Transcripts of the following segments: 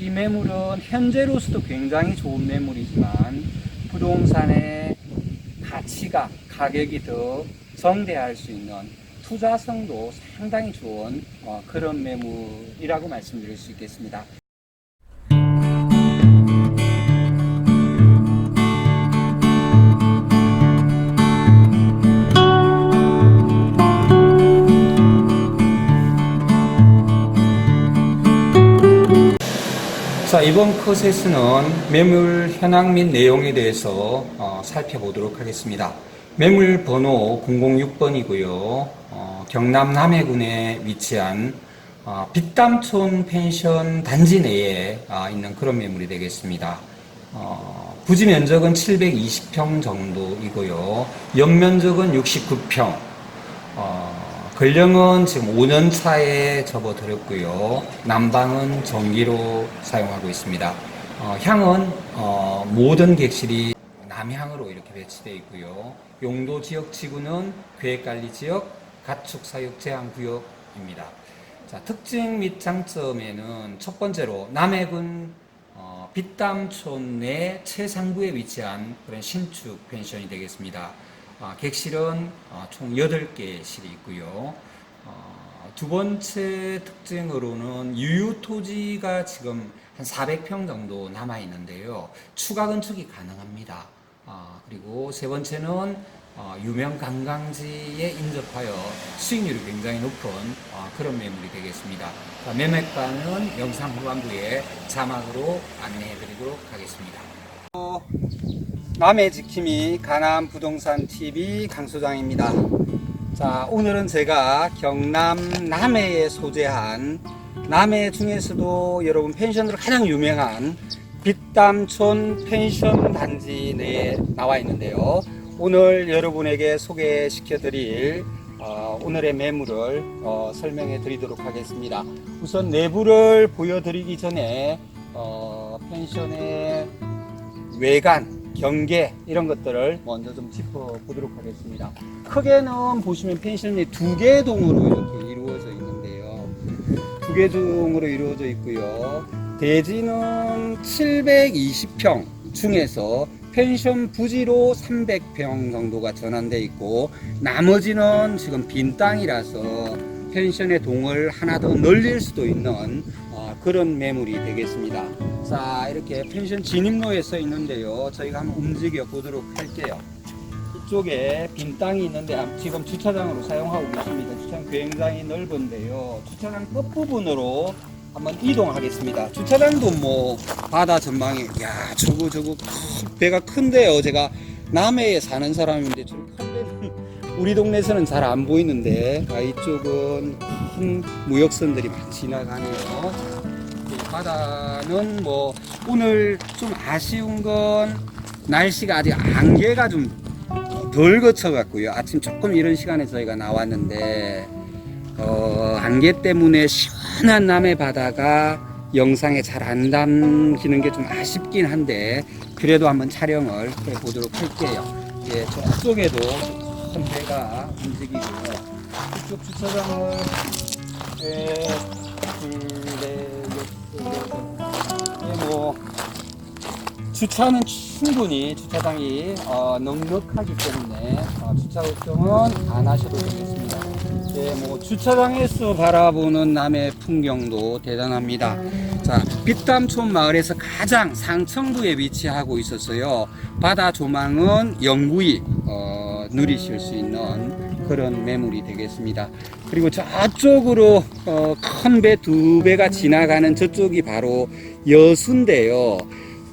이 매물은 현재로서도 굉장히 좋은 매물이지만 부동산의 가치가 가격이 더 정대할 수 있는 투자성도 상당히 좋은 어, 그런 매물이라고 말씀드릴 수 있겠습니다. 자, 이번 컷에서는 매물 현황 및 내용에 대해서 어, 살펴보도록 하겠습니다. 매물 번호 006번이고요. 어, 경남 남해군에 위치한 어, 빛담촌 펜션 단지 내에 아, 있는 그런 매물이 되겠습니다. 어, 부지 면적은 720평 정도이고요. 연면적은 69평. 어, 근령은 지금 5년 차에 접어들었고요. 난방은 전기로 사용하고 있습니다. 어, 향은 어, 모든 객실이 남향으로 이렇게 배치되어 있고요. 용도 지역 지구는 계획관리 지역, 가축 사육 제한 구역입니다. 자, 특징 및 장점에는 첫 번째로 남해군 어, 빛담촌 내 최상부에 위치한 그런 신축 펜션이 되겠습니다. 아, 객실은 어, 총 8개실이 있고요. 어, 두 번째 특징으로는 유유 토지가 지금 한 400평 정도 남아 있는데요. 추가 건축이 가능합니다. 아, 그리고 세 번째는 어, 유명 관광지에 인접하여 수익률이 굉장히 높은 어, 그런 매물이 되겠습니다. 자, 매매가는 영상 후반부에 자막으로 안내해 드리도록 하겠습니다. 남해 지킴이 가남 부동산 TV 강소장입니다. 자, 오늘은 제가 경남 남해에 소재한 남해 중에서도 여러분 펜션으로 가장 유명한 빛담촌 펜션 단지 내에 나와 있는데요. 오늘 여러분에게 소개시켜 드릴 어, 오늘의 매물을 어, 설명해 드리도록 하겠습니다. 우선 내부를 보여드리기 전에 어, 펜션의 외관, 경계 이런 것들을 먼저 좀 짚어보도록 하겠습니다. 크게는 보시면 펜션이 두 개 동으로 이렇게 이루어져 있는데요. 두 개 동으로 이루어져 있고요. 대지는 720평 중에서 펜션 부지로 300평 정도가 전환돼 있고 나머지는 지금 빈 땅이라서 펜션의 동을 하나 더 늘릴 수도 있는 어, 그런 매물이 되겠습니다. 자 이렇게 펜션 진입로에 서 있는데요. 저희가 한번 움직여 보도록 할게요. 이쪽에 빈 땅이 있는데 암- 지금 주차장으로 사용하고 계십니다. 주차장 굉장히 넓은데요. 주차장 끝부분으로 한번 이동하겠습니다. 주차장도 뭐 바다 전망이 야 저거 저거 큰- 배가 큰데요. 제가 남해에 사는 사람인데 저런 큰 배는 우리 동네에서는 잘 안 보이는데 아, 이쪽은 큰 무역선들이 막 지나가네요. 이 바다는 뭐 오늘 좀 아쉬운 건 날씨가 아직 안개가 좀 덜 거쳐갖고요. 아침 조금 이런 시간에 저희가 나왔는데 어, 안개 때문에 시원한 남해 바다가 영상에 잘 안 담기는 게 좀 아쉽긴 한데 그래도 한번 촬영을 해보도록 할게요. 예, 저쪽에도 큰 배가 움직이고요. 이쪽 주차장을. 예, 뭐 주차는 충분히 주차장이 어, 넉넉하기 때문에 어, 주차 걱정은 안 하셔도 되겠습니다. 예, 뭐 주차장에서 바라보는 남의 풍경도 대단합니다. 자, 빛담촌 마을에서 가장 상층부에 위치하고 있어서요. 바다 조망은 영구히 어, 누리실 수 있는 그런 매물이 되겠습니다. 그리고 저쪽으로 어, 큰 배 두 배가 지나가는 저쪽이 바로 여수인데요.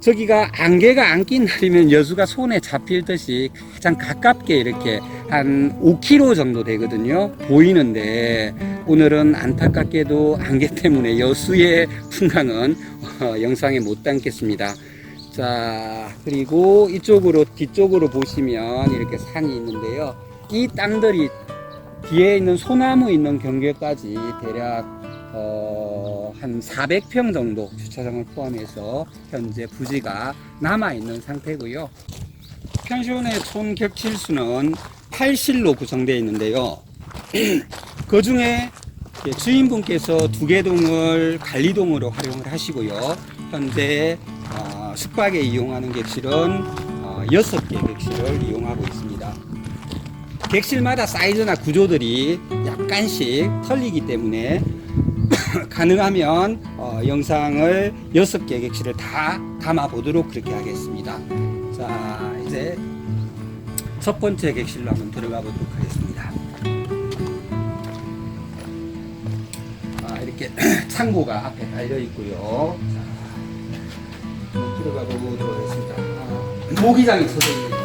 저기가 안개가 안 낀 날이면 여수가 손에 잡힐 듯이 가장 가깝게 이렇게 한 5km 정도 되거든요. 보이는데 오늘은 안타깝게도 안개 때문에 여수의 풍광은 어, 영상에 못 담겠습니다. 자, 그리고 이쪽으로 뒤쪽으로 보시면 이렇게 산이 있는데요. 이 땅들이 뒤에 있는 소나무 있는 경계까지 대략 어, 한 400평 정도 주차장을 포함해서 현재 부지가 남아 있는 상태고요. 펜션의 총 객실 수는 8실로 구성되어 있는데요. 그 중에 예, 주인분께서 두개동을 관리동으로 활용을 하시고요. 현재 어, 숙박에 이용하는 객실은 어, 6개 객실을 이용하고 있습니다. 객실마다 사이즈나 구조들이 약간씩 틀리기 때문에 가능하면 어, 영상을 6개 객실을 다 담아 보도록 그렇게 하겠습니다. 자, 이제 첫 번째 객실로 한번 들어가 보도록 하겠습니다. 아, 이렇게 창고가 앞에 달려 있고요. 자, 들어가 보도록 하겠습니다. 아, 모기장이 쳐져 있네요.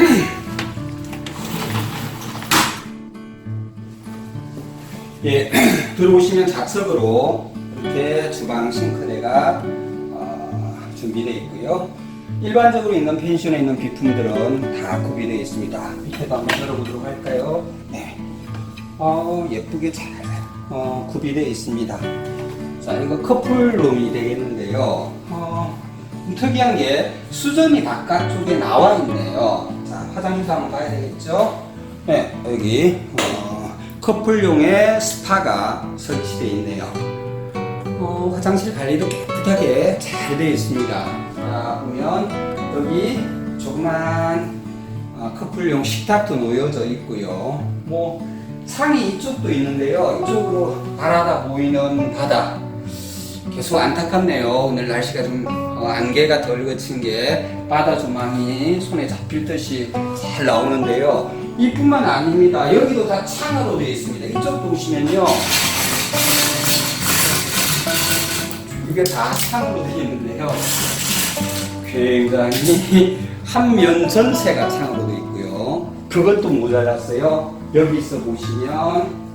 예, 들어오시면 좌측으로 이렇게 주방 싱크대가 어, 준비되어 있고요. 일반적으로 있는 펜션에 있는 비품들은 다 구비되어 있습니다. 밑에도 한번 열어보도록 할까요? 네. 어, 예쁘게 잘 어, 구비되어 있습니다. 자, 이거 커플룸이 되겠는데요. 어, 좀 특이한 게 수전이 바깥쪽에 나와 있네요. 자, 화장실 한번 봐야 되겠죠? 네, 여기 어, 커플용의 스파가 설치되어 있네요. 어, 화장실 관리도 깨끗하게 잘 되어 있습니다. 자, 보면 여기 조그만 어, 커플용 식탁도 놓여져 있고요. 뭐 상이 이쪽도 있는데요. 이쪽으로 바라다 보이는 바다. 계속 안타깝네요. 오늘 날씨가 좀 어, 안개가 덜 거친 게 바다 조망이 손에 잡힐 듯이 잘 나오는데요. 이뿐만 아닙니다. 여기도 다 창으로 되어 있습니다. 이쪽도 보시면요. 이게 다 창으로 되어 있는데요. 굉장히 한면 전체가 창으로 되어 있고요. 그것도 모자랐어요. 여기 있어 보시면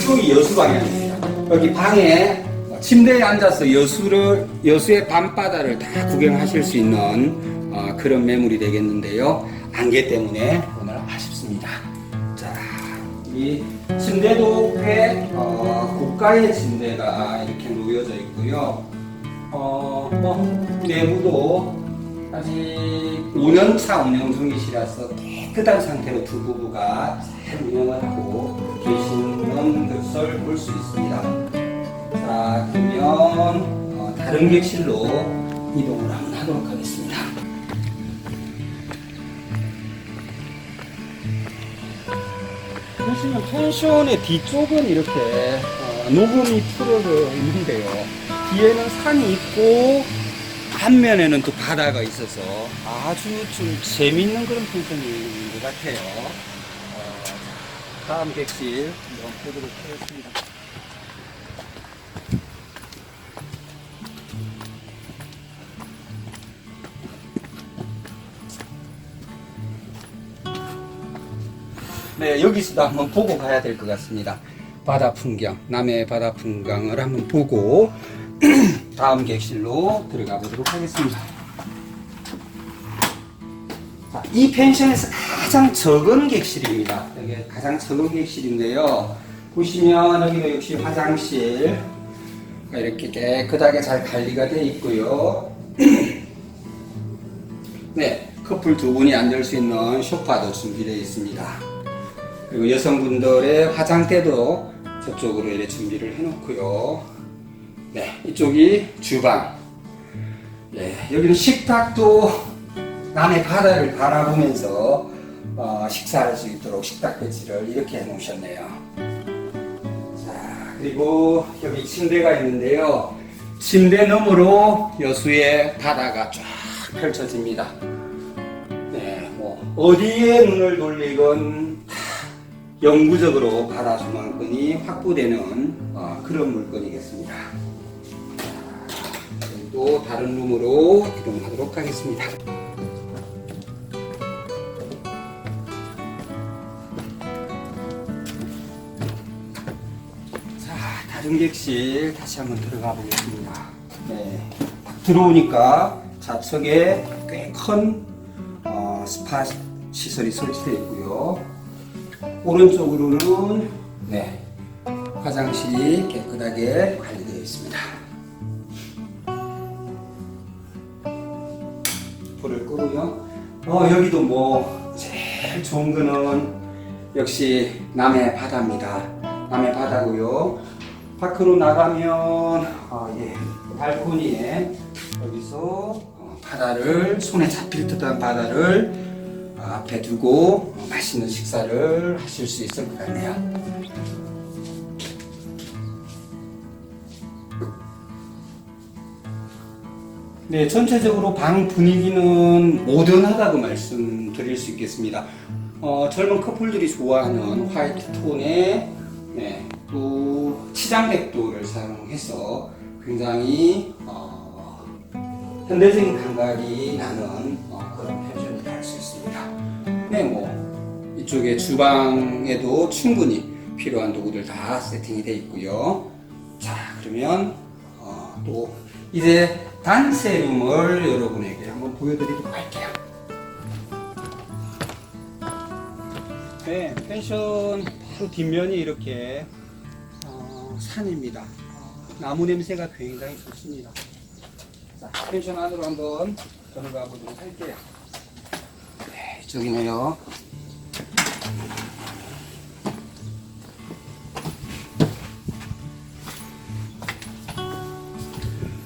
어, 이쪽이 여수 방향입니다. 여기 방에 침대에 앉아서 여수를 여수의 밤바다를 다 구경하실 수 있는 어, 그런 매물이 되겠는데요. 안개 때문에 오늘 아쉽습니다. 자, 이 침대도 꽤 어, 고가의 침대가 이렇게 놓여져 있고요. 어, 뭐 내부도 아직 5년차 운영 중이시라서 깨끗한 상태로 두 부부가 잘 운영을 하고 계시 는 것을 볼수 있습니다. 자, 그러면 어, 다른 객실로 이동을 한번 하도록 하겠습니다. 보시면 펜션의 뒤쪽은 이렇게 어, 녹음이 풀어져 있는데요. 뒤에는 산이 있고 앞면에는 또 바다가 있어서 아주 좀 재밌는 그런 펜션인 것 같아요. 어, 다음 객실 한번 보도록 하겠습니다. 네, 여기서도 한번 보고 가야 될 것 같습니다. 바다 풍경, 남해 바다 풍경을 한번 보고 다음 객실로 들어가 보도록 하겠습니다. 자, 이 펜션에서 가장 적은 객실입니다. 여기 가장 적은 객실인데요. 보시면 여기도 역시 화장실 이렇게 깨끗하게 잘 관리가 되어 있고요. 네, 커플 두 분이 앉을 수 있는 소파도 준비되어 있습니다. 그리고 여성분들의 화장대도 저쪽으로 이렇게 준비를 해놓고요. 네, 이쪽이 주방. 예, 여기는 식탁도 남의 바다를 바라보면서 어, 식사할 수 있도록 식탁 배치를 이렇게 해 놓으셨네요. 자, 그리고 여기 침대가 있는데요. 침대 너머로 여수의 바다가 쫙 펼쳐집니다. 네, 뭐 어디에 눈을 돌리건 영구적으로 바다 조망권이 확보되는 어, 그런 물건이겠습니다. 자, 또 다른 룸으로 이동하도록 하겠습니다. 다른 객실 다시 한번 들어가 보겠습니다. 네, 딱 들어오니까 좌측에 꽤큰 어, 스파 시설이 설치되어 있고요. 오른쪽으로는 네, 화장실이 깨끗하게 관리되어 있습니다. 불을 끄고요. 어, 여기도 뭐 제일 좋은 거는 역시 남해 바다입니다. 남해 바다고요. 밖으로 나가면 어, 예, 발코니에 여기서 어, 바다를 손에 잡힐 듯한 바다를 어, 앞에 두고 어, 맛있는 식사를 하실 수 있을 것 같네요. 네, 전체적으로 방 분위기는 모던하다고 말씀드릴 수 있겠습니다. 어, 젊은 커플들이 좋아하는 화이트 톤의 네, 또 치장백도를 사용해서 굉장히 어, 현대적인 감각이 나는 어, 그런 펜션이 될수 있습니다. 네, 뭐 이쪽에 주방에도 충분히 필요한 도구들 다 세팅이 되어 있고요. 자, 그러면 어, 또 이제 단체룸을 여러분에게 한번 보여드리도록 할게요. 네, 펜션 바로 뒷면이 이렇게 어, 산입니다. 어, 나무 냄새가 굉장히 좋습니다. 자, 펜션 안으로 한번 들어가 보도록 할게요. 네, 이쪽이네요.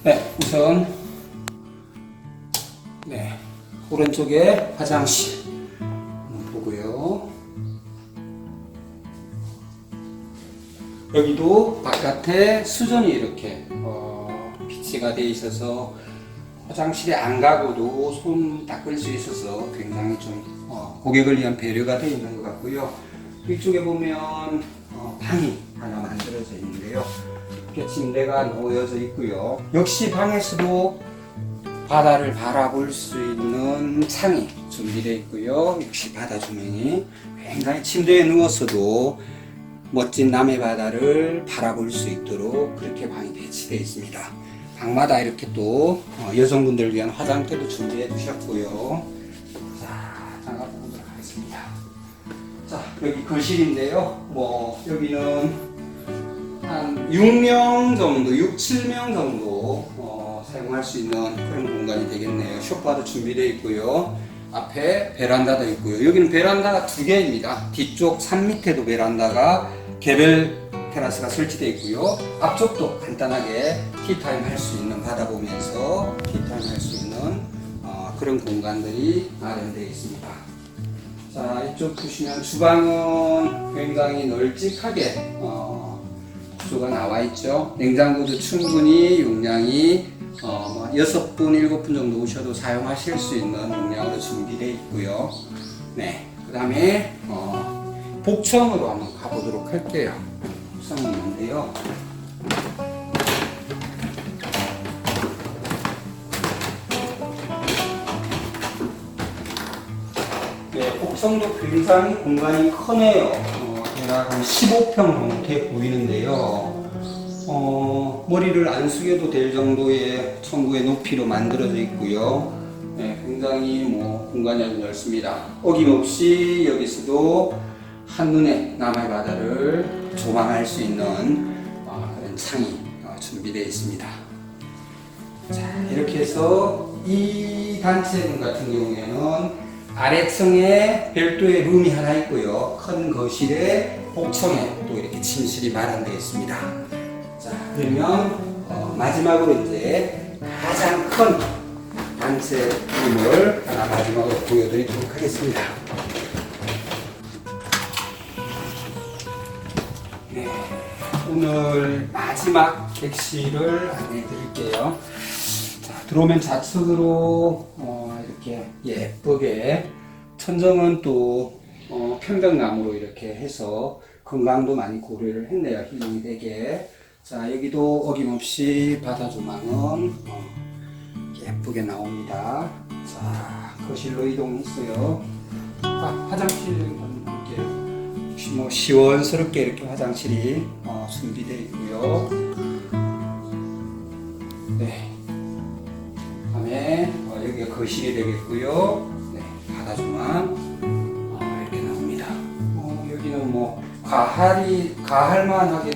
네, 우선 네 오른쪽에 화장실 여기도 바깥에 수전이 이렇게 어, 비치가 돼 있어서 화장실에 안 가고도 손 닦을 수 있어서 굉장히 좀 어, 고객을 위한 배려가 되어 있는 것 같고요. 이쪽에 보면 어, 방이 하나 만들어져 있는데요. 이렇게 침대가 놓여져 있고요. 역시 방에서도 바다를 바라볼 수 있는 창이 준비되어 있고요. 역시 바다 조명이 굉장히 침대에 누워서도 멋진 남해 바다를 바라볼 수 있도록 그렇게 방이 배치되어 있습니다. 방마다 이렇게 또 어, 여성분들을 위한 화장대도 준비해 두셨고요. 자, 잠깐 보도록 하겠습니다. 자, 여기 거실인데요. 뭐 여기는 한 6명 정도, 6, 7명 정도 어, 사용할 수 있는 그런 공간이 되겠네요. 쇼파도 준비되어 있고요. 앞에 베란다도 있고요. 여기는 베란다가 두 개입니다. 뒤쪽 산 밑에도 베란다가 개별 테라스가 설치되어 있고요. 앞쪽도 간단하게 티타임 할 수 있는 바다 보면서 티타임 할 수 있는 어, 그런 공간들이 마련되어 있습니다. 자, 이쪽 보시면 주방은 굉장히 널찍하게 어, 구조가 나와 있죠. 냉장고도 충분히 용량이 어, 6분, 7분 정도 오셔도 사용하실 수 있는 용량으로 준비되어 있고요. 네, 그 다음에 어, 복층으로 한번 가보도록 할게요. 복층은 있는데요. 네, 복성도 굉장히 공간이 크네요. 어, 대략 한 15평 정도 돼 보이는데요. 어, 머리를 안 숙여도 될 정도의 천구의 높이로 만들어져 있고요. 네, 굉장히 뭐 공간이 아주 넓습니다. 어김없이 여기서도 한눈에 남해 바다를 조망할 수 있는 어, 그런 창이 어, 준비되어 있습니다. 자, 이렇게 해서 이 단체룸 같은 경우에는 아래층에 별도의 룸이 하나 있고요. 큰 거실에 복층에 또 이렇게 침실이 마련되어 있습니다. 자, 그러면 어, 마지막으로 이제 가장 큰 단체 룸을 하나 마지막으로 보여드리도록 하겠습니다. 네, 오늘 마지막 객실을 안내해 드릴게요. 자, 들어오면 좌측으로 어, 이렇게 예쁘게 천정은 또 어, 편백나무로 이렇게 해서 건강도 많이 고려를 했네요. 힐링이 되게. 자, 여기도 어김없이 바다 조망은 어, 예쁘게 나옵니다. 자, 거실로 이동했어요. 아, 화장실. 역시 뭐 시원스럽게 이렇게 화장실이 어, 준비되어 있고요. 네. 다음에 어, 여기가 거실이 되겠고요. 네, 바다 조망 어, 이렇게 나옵니다. 어, 여기는 뭐 가할이 가할만하게도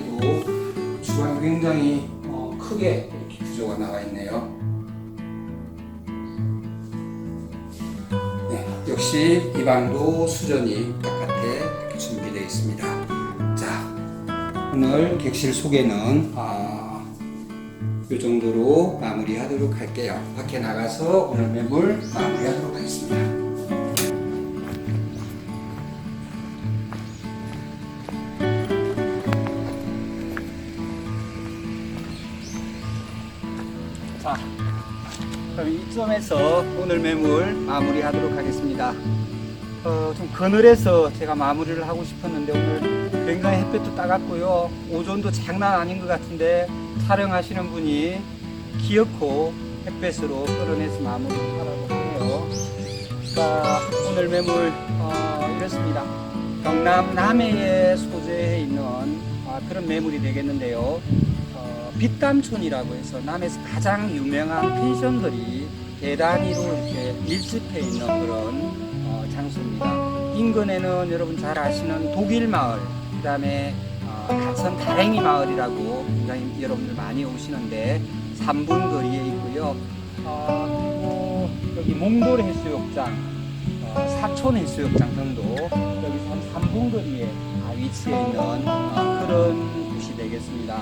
굉장히 어, 크게 이렇게 구조가 나와 있네요. 네, 역시 이 방도 수전이 바깥에 준비되어 있습니다. 자, 오늘 객실 소개는 아, 이 정도로 마무리하도록 할게요. 밖에 나가서 오늘 매물 마무리하도록 하겠습니다. 그럼 이점에서 오늘 매물 마무리하도록 하겠습니다. 어, 좀 그늘에서 제가 마무리를 하고 싶었는데 오늘 굉장히 햇볕도 따갑고요. 오존도 장난 아닌 것 같은데 촬영하시는 분이 기어코 햇볕으로 끌어내서 마무리를 하라고 하네요. 자, 오늘 매물 어, 이렇습니다. 경남 남해에 소재해 있는 아, 그런 매물이 되겠는데요. 어, 빛담촌이라고 해서 남해에서 가장 유명한 펜션들이 대단위로 이렇게 밀집해 있는 그런 어, 장소입니다. 인근에는 여러분 잘 아시는 독일 마을, 그 다음에 어, 가천 다랭이 마을이라고 굉장히 여러분들 많이 오시는데 3분 거리에 있고요. 어, 여기 몽돌 해수욕장, 어, 사촌 해수욕장 등도 여기서 한 3분 거리에 아, 위치해 있는 어, 그런 곳이 되겠습니다.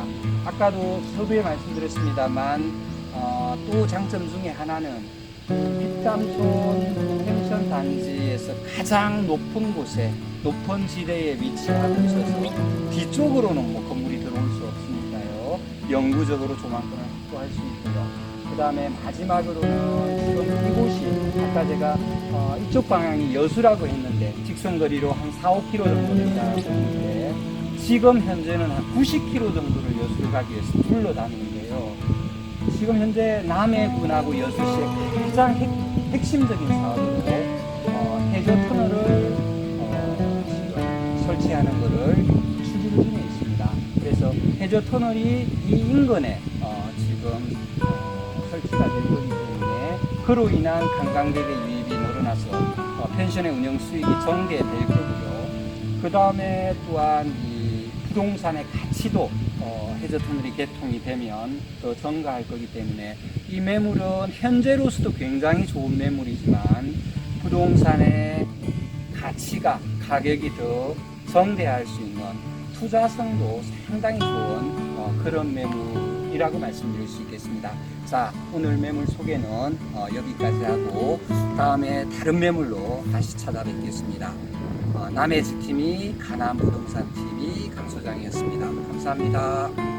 아까도 서두에 말씀드렸습니다만 어, 또 장점 중에 하나는 빛담촌 펜션 단지에서 가장 높은 곳에 높은 지대에 위치하고 있어서 뒤쪽으로는 뭐 건물이 들어올 수 없으니까요. 영구적으로 조망권을 확보할 수 있고요. 그 다음에 마지막으로는 지금 이곳이 아까 제가 어, 이쪽 방향이 여수라고 했는데 직선거리로 한 4, 5km 정도 된다고 했는데 지금 현재는 한 90km 정도를 여수를 가기 위해서 둘러 다니는데요. 지금 현재 남해군하고 여수시의 가장 핵, 핵심적인 사업으로 어, 해저 터널을 어, 설치하는 것을 추진 중에 있습니다. 그래서 해저 터널이 이 인근에 어, 지금 어, 설치가 될 거기 때문에 그로 인한 관광객의 유입이 늘어나서 어, 펜션의 운영 수익이 전개될 거고요. 그 다음에 또한 이 부동산의 가치도 어, 해저 터널이 개통이 되면 더 증가할 거기 때문에 이 매물은 현재로서도 굉장히 좋은 매물이지만 부동산의 가치가 가격이 더 정대할 수 있는 투자성도 상당히 좋은 어, 그런 매물이라고 말씀드릴 수 있겠습니다. 자 오늘 매물 소개는 어, 여기까지 하고 다음에 다른 매물로 다시 찾아뵙겠습니다. 어, 남해 지킴이 가남 부동산 TV 강 소장이었습니다. 감사합니다.